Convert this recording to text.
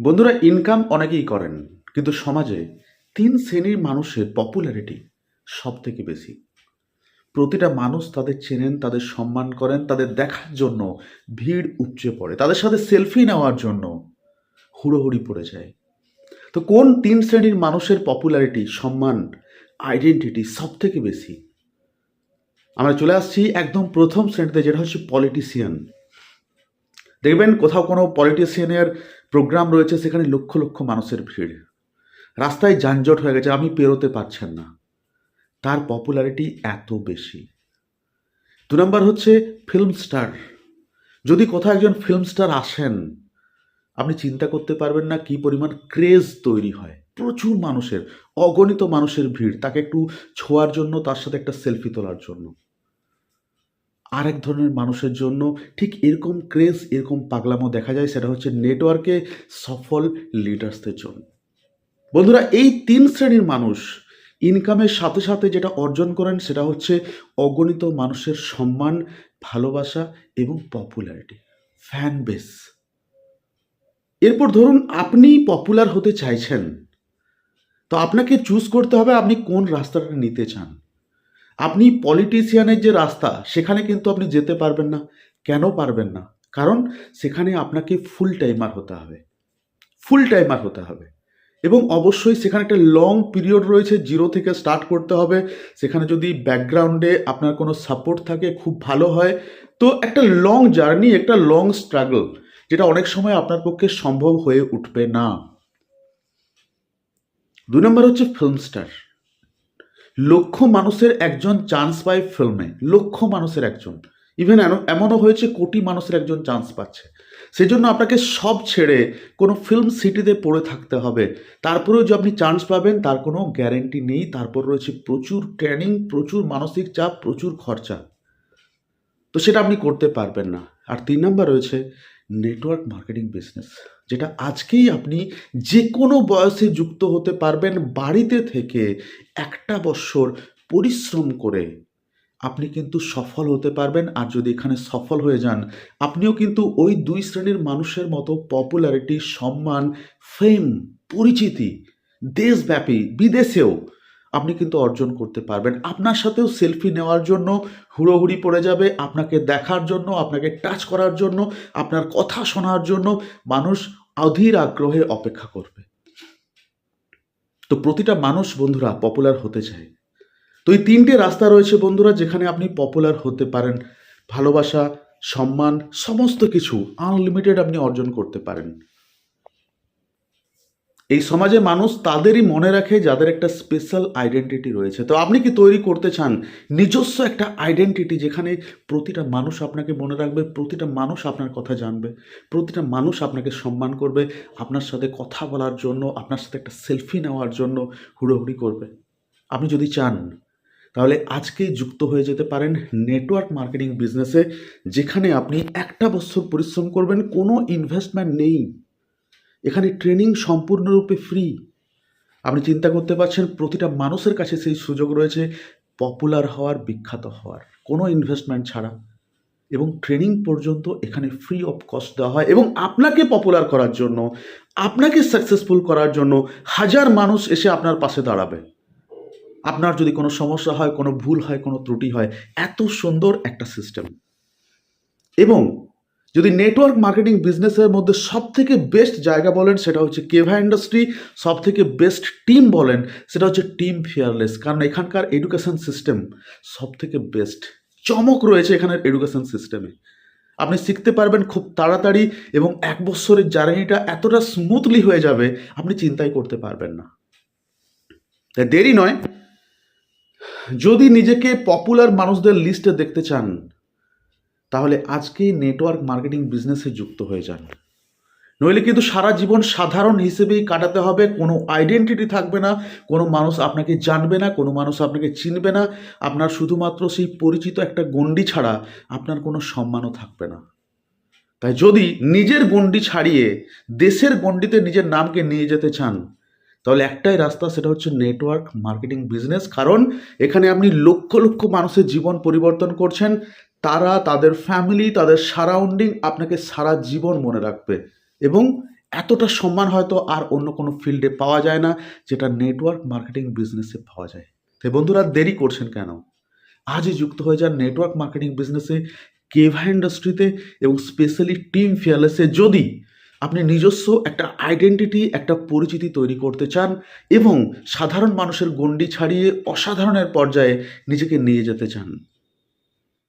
বন্ধুরা ইনকাম অনেকেই করেন, কিন্তু সমাজে তিন শ্রেণির মানুষের পপুলারিটি সব থেকে বেশি। প্রতিটা মানুষ তাদের চেনেন, তাদের সম্মান করেন, তাদের দেখার জন্য ভিড় উপচে পড়ে, তাদের সাথে সেলফি নেওয়ার জন্য হুড়োহুড়ি পড়ে যায়। তো কোন তিন শ্রেণির মানুষের পপুলারিটি সম্মান আইডেন্টিটি সব থেকে বেশি? আমরা চলে আসছি একদম প্রথম শ্রেণীতে, যেটা হচ্ছে পলিটিশিয়ান দেখবেন কোথাও কোনো পলিটিশিয়ানের প্রোগ্রাম রয়েছে, সেখানে লক্ষ লক্ষ মানুষের ভিড়। রাস্তায় যানজট হয়ে গেছে, আমি পেরোতে পারছেন না। তার পপুলারিটি এত বেশি। দু নম্বর হচ্ছে ফিল্ম স্টার যদি কোথাও একজন ফিল্ম স্টার আসেন, আপনি চিন্তা করতে পারবেন না কি পরিমাণ ক্রেজ তৈরি হয়। প্রচুর মানুষের, অগণিত মানুষের ভিড়, তাকে একটু ছোঁয়ার জন্য, তার সাথে একটা সেলফি তোলার জন্য। আরেক ধরনের মানুষের জন্য ঠিক এরকম ক্রেজ এরকম পাগলামো দেখা যায়, সেটা হচ্ছে নেটওয়ার্কে সফল লিডার্সদের জন্য। বন্ধুরা, এই তিন শ্রেণির মানুষ ইনকামের সাথে সাথে যেটা অর্জন করেন, সেটা হচ্ছে অগণিত মানুষের সম্মান, ভালোবাসা এবং পপুলারিটি ফ্যান বেস এরপর ধরুন, আপনি পপুলার হতে চাইছেন, তো আপনাকে চুজ করতে হবে আপনি কোন রাস্তাটা নিতে চান। আপনি পলিটিশিয়ানের যে রাস্তা, সেখানে কিন্তু আপনি যেতে পারবেন না। কেন পারবেন না? কারণ সেখানে আপনাকে ফুল টাইমার হতে হবে। ফুল টাইমার হতে হবে। এবং অবশ্যই সেখানে একটা লং পিরিয়ড রয়েছে জিরো থেকে স্টার্ট করতে হবে। সেখানে যদি ব্যাকগ্রাউন্ডে আপনার কোনো সাপোর্ট থাকে, খুব ভালো হয়। তো একটা লং জার্নি একটা লং স্ট্রাগল যেটা অনেক সময় আপনার পক্ষে সম্ভব হয়ে উঠবে না। দুই নম্বর হচ্ছে ফিল্ম স্টার লক্ষ মানুষের একজন চান্স পায় ফিল্মে লক্ষ মানুষের একজন। ইভেন এমনও হয়েছে, কোটি মানুষের একজন চান্স পাচ্ছে। সেই জন্য আপনাকে সব ছেড়ে কোনো ফিল্ম সিটিতে পড়ে থাকতে হবে। তারপরেও যে আপনি চান্স পাবেন, তার কোনো গ্যারেন্টি নেই। তারপর রয়েছে প্রচুর ট্রেনিং প্রচুর মানসিক চাপ, প্রচুর খরচা। তো সেটা আপনি করতে পারবেন না। আর তিন নম্বর রয়েছে নেটওয়ার্ক মার্কেটিং বিজনেস যেটা আজকেই আপনি যে কোনো বয়সে যুক্ত হতে পারবেন বাড়িতে থেকে একটা বছর পরিশ্রম করে আপনি কিন্তু সফল হতে পারবেন। আর যদি এখানে সফল হয়ে যান, আপনিও কিন্তু ওই দুই শ্রেণির মানুষের মতো পপুলারিটি সম্মান ফেম পরিচিতি, দেশব্যাপী, বিদেশেও আপনি কিন্তু অর্জন করতে পারবেন। আপনার সাথেও সেলফি নেওয়ার জন্য হুড়োহুড়ি পড়ে যাবে, আপনাকে দেখার জন্য, আপনাকে টাচ করার জন্য, আপনার কথা শোনার জন্য মানুষ অধীর আগ্রহে অপেক্ষা করবে। তো প্রতিটা মানুষ, বন্ধুরা পপুলার হতে চায়। তো এই তিনটে রাস্তা রয়েছে, বন্ধুরা, যেখানে আপনি পপুলার হতে পারেন। ভালোবাসা, সম্মান, সমস্ত কিছু আনলিমিটেড আপনি অর্জন করতে পারেন। এই সমাজে মানুষ তাদেরই মনে রাখে যাদের একটা স্পেশাল আইডেন্টিটি রয়েছে। তো আপনি কি তৈরি করতে চান? নিজস্ব একটা আইডেন্টিটি যেখানে প্রতিটা মানুষ আপনাকে মনে রাখবে, প্রতিটা মানুষ আপনার কথা জানবে, প্রতিটা মানুষ আপনাকে সম্মান করবে, আপনার সাথে কথা বলার জন্য, আপনার সাথে একটা সেলফি নেওয়ার জন্য হুড়োহুড়ি করবে। আপনি যদি চান, তাহলে আজকেই যুক্ত হয়ে যেতে পারেন নেটওয়ার্ক মার্কেটিং বিজনেসে যেখানে আপনি একটা বছর পরিশ্রম করবেন, কোনো ইনভেস্টমেন্ট নেই। এখানে ট্রেনিং সম্পূর্ণরূপে ফ্রি। আপনি চিন্তা করতে পারছেন, প্রতিটা মানুষের কাছে সেই সুযোগ রয়েছে পপুলার হওয়ার, বিখ্যাত হওয়ার, কোনো ইনভেস্টমেন্ট ছাড়া। এবং ট্রেনিং পর্যন্ত এখানে ফ্রি অফ কস্ট দেওয়া হয় এবং আপনাকে পপুলার করার জন্য, আপনাকে সাকসেসফুল করার জন্য হাজার মানুষ এসে আপনার পাশে দাঁড়াবে। আপনার যদি কোনো সমস্যা হয়, কোনো ভুল হয়, কোনো ত্রুটি হয়, এত সুন্দর একটা সিস্টেম এবং যদি নেটওয়ার্ক মার্কেটিং বিজনেসের মধ্যে সব থেকে বেস্ট জায়গা বলেন, সেটা হচ্ছে কেভা ইন্ডাস্ট্রি সব থেকে বেস্ট টিম বলেন, সেটা হচ্ছে টিম ফিয়ারলেস কারণ এখানকার এডুকেশন সিস্টেম সব থেকে বেস্ট চমক রয়েছে এখানের এডুকেশন সিস্টেমে আপনি শিখতে পারবেন খুব তাড়াতাড়ি এবং এক বছরের জার্নিটা এতটা স্মুথলি হয়ে যাবে, আপনি চিন্তাই করতে পারবেন না। দেরি নয়। যদি নিজেকে পপুলার মানুষদের লিস্টে দেখতে চান তাহলে আজকেই নেটওয়ার্ক মার্কেটিং বিজনেসে যুক্ত হয়ে যান। নইলে কিন্তু সারা জীবন সাধারণ হিসেবেই কাটাতে হবে, কোনো আইডেন্টিটি থাকবে না, কোনো মানুষ আপনাকে জানবে না, কোনো মানুষ আপনাকে চিনবে না, আপনার শুধুমাত্র সেই পরিচিত একটা গণ্ডি ছাড়া আপনার কোনো সম্মানও থাকবে না। তাই যদি নিজের গণ্ডি ছাড়িয়ে দেশের গণ্ডিতে নিজের নামকে নিয়ে যেতে চান তাহলে একটাই রাস্তা, সেটা হচ্ছে নেটওয়ার্ক মার্কেটিং বিজনেস কারণ এখানে আপনি লক্ষ লক্ষ মানুষের জীবন পরিবর্তন করছেন। তারা, তাদের ফ্যামিলি তাদের সারাউন্ডিং আপনাকে সারা জীবন মনে রাখবে। এবং এতটা সম্মান হয়তো আর অন্য কোনো ফিল্ডে পাওয়া যায় না, যেটা নেটওয়ার্ক মার্কেটিং বিজনেসে পাওয়া যায়। তাই বন্ধুরা, দেরি করছেন কেন? আজই যুক্ত হয়ে যান নেটওয়ার্ক মার্কেটিং বিজনেসে কেভা ইন্ডাস্ট্রিতে এবং স্পেশালি টিম ফিয়ারলেসে যদি আপনি নিজস্ব একটা আইডেন্টিটি একটা পরিচিতি তৈরি করতে চান এবং সাধারণ মানুষের গণ্ডি ছাড়িয়ে অসাধারণের পর্যায়ে নিজেকে নিয়ে যেতে চান।